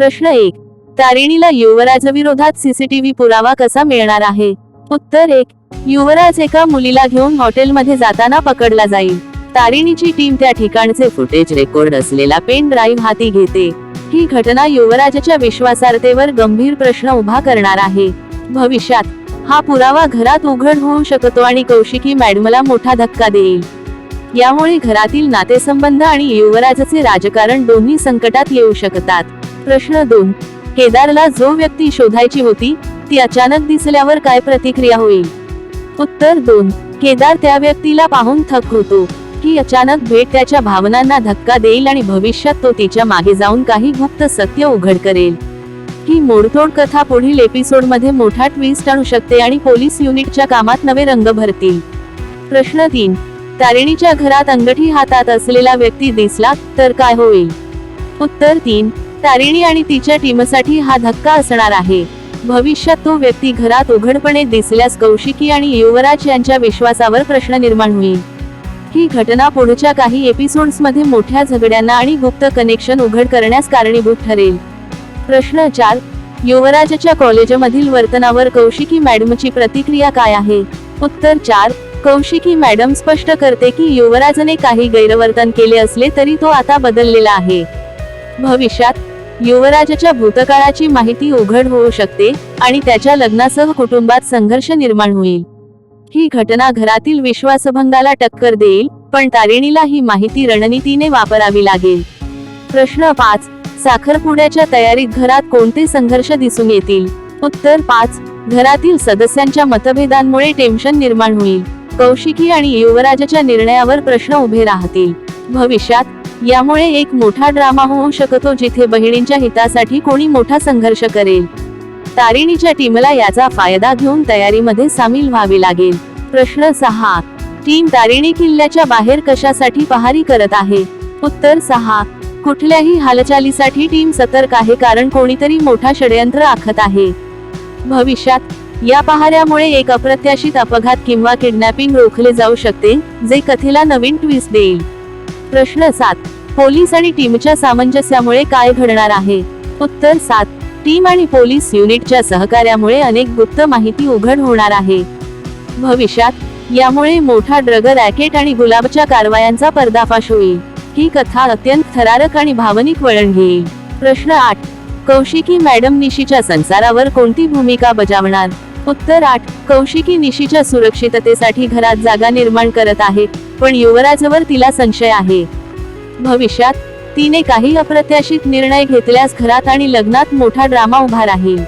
प्रश्न एक. तारिणीला युवराजविरोधात सीसीटीव्ही पुरावा कसा मिळणार आहे? उत्तर एक. युवराज एका मुलीला घेऊन हॉटेलमध्ये जाताना पकडला जाईल. तारिणीची टीम त्या ठिकाणचे फुटेज रेकॉर्ड असलेला पेन ड्राईव्ह हाती घेते. ही घटना युवराजच्या विश्वासार्हतेवर गंभीर प्रश्न उभा करणार आहे. भविष्यात हा पुरावा घरात उघड होऊ शकतो आणि कौशिकी मॅडमला मोठा धक्का देईल. यामुळे घरातील नातेसंबंध आणि युवराजचे राजकारण दोन्ही संकटात येऊ शकतात. प्रश्न दोन. केदारला जो व्यक्ती शोधायची होती ती अचानक दिसल्यावर काय प्रतिक्रिया होईल? उत्तर दोन. केदार त्या व्यक्तीला पाहून थक होतो की अचानक भेट त्याच्या भावनांना धक्का देईल आणि भविष्यात तो तिच्यामागे जाऊन काही गुप्त सत्य उघड करेल. ही मोडतोड कथा पुढील एपिसोडमध्ये मोठा ट्विस्ट आणू शकते आणि पोलीस युनिटच्या कामात नवे रंग भरतील. प्रश्न तीन. तारिणीच्या घरात अंगठी हातात असलेला व्यक्ती दिसला तर काय होईल? उत्तर तीन. तारिणी आणि तिच्या टीमसाठी हा धक्का असणार आहे. भविष्यात तो व्यक्ती घरात उघडपणे दिसल्यास कौशिकी आणि युवराज यांच्या विश्वासावर प्रश्न निर्माण होईल. ही घटना पुढच्या काही एपिसोड्समध्ये मोठ्या झगड्यांना आणि गुप्त कनेक्शन उघड करण्यास कारणीभूत ठरेल. प्रश्न चार युवराजच्या कॉलेजमधील वर्तनावर कौशिकी मॅडमची प्रतिक्रिया काय आहे? उत्तर चार कौशिकी मॅडम स्पष्ट करते की युवराजने काही गैरवर्तन केले असले तरी तो आता बदललेला आहे. भविष्यात युवराजच्या भूतकाळाची माहिती उघड होऊ शकते आणि त्याच्या लग्नासह कुटुंबात संघर्ष निर्माण होईल. ही घटना घरातील विश्वासभंगाला टक्कर देईल पण तारिणीला ही माहिती रणनीतीने वापरावी लागेल. प्रश्न पाच. साखरपुड्याच्या तयारीत घरात कोणते संघर्ष दिसून येतील? उत्तर पाच. घरातील सदस्यांच्या मतभेदांमुळे टेन्शन निर्माण होईल. कौशिकी आणि युवराजच्या निर्णयावर प्रश्न उभे राहतील. भविष्यात यामुळे एक मोठा ड्रामा होऊ शकतो जिथे बहिणींच्या हितासाठी कोणी मोठा संघर्ष करेल. तारिणीच्या टीमला याचा फायदा घेऊन तयारीमध्ये सामील व्हावे लागेल. प्रश्न सहा. टीम तारिणी किल्ल्याच्या बाहेर कशासाठी पहारी करत आहे? उत्तर सहा. कुठल्याही हालचालीसाठी टीम सतर्क आहे कारण कोणीतरी मोठा षडयंत्र आखत आहे. भविष्यात या पहाऱ्यामुळे एक अप्रत्याशित अपघात किंवा किडनॅपिंग रोखले जाऊ शकते जे कथेला नवीन ट्विस्ट देईल. प्रश्न सात. पोलीस आणि टीमच्या सामंजस्यामुळे काय घडणार आहे? उत्तर सात. टीम आणि पोलीस युनिटच्या सहकार्यामुळे अनेक गुप्त माहिती उघड होणार आहे. भविष्यात यामुळे मोठा ड्रग रॅकेट आणि गुलाबच्या कारवायांचा पर्दाफाश होईल. ही कथा अत्यंत थरारक आणि भावनिक वळण घेईल. प्रश्न आठ. कौशिकी मॅडम निशीच्या संसारावर कोणती भूमिका बजावणार? उत्तर आठ कौशिकी निशीच्या सुरक्षिततेसाठी घरात जागा निर्माण करत आहे पण युवराजवर तिला संशय आहे. भविष्यात तिने काही अप्रत्याशित निर्णय घेतल्यास घरात आणि लग्नात मोठा ड्रामा उभा राहील.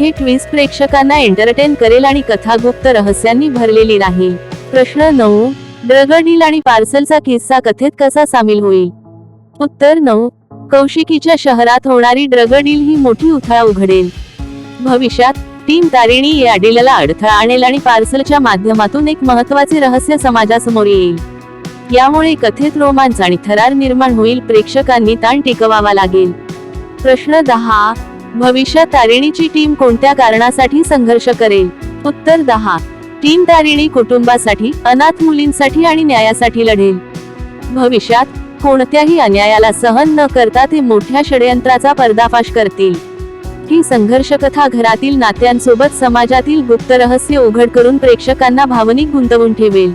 हे ट्विस्ट प्रेक्षकांना एंटरटेन करेल आणि कथा गुप्त रहस्यांनी भरलेली राहील. प्रश्न नऊ ड्रग डील आणि पार्सलचा किस्सा कथेत कसा सामील होईल? उत्तर नऊ कौशिकीच्या शहरात होणारी ड्रग डील ही मोठी उथळा उघडेल. भविष्यात टीम तारिणी या डीलला अडथळा आणेल आणि पार्सलच्या माध्यमातून एक महत्त्वाचे रहस्य समाजासमोर येईल. यामुळे कथेत रोमांच आणि थरार निर्माण होईल प्रेक्षकांनी ताण टिकवावा लागेल. प्रश्न दहा भविष्यात तारिणीची टीम कोणत्या कारणासाठी संघर्ष करेल? उत्तर दहा टीम तारिणी कुटुंबासाठी अनाथ मुलींसाठी आणि न्यायासाठी लढेल. भविष्यात कोणत्याही अन्यायाला सहन न करता ते मोठ्या षडयंत्राचा पर्दाफाश करतील. ही संघर्ष कथा घरातील नात्यांसोबत समाजातील गुप्त रहस्य उघड करून प्रेक्षकांना भावनिक गुंतवून ठेवेल.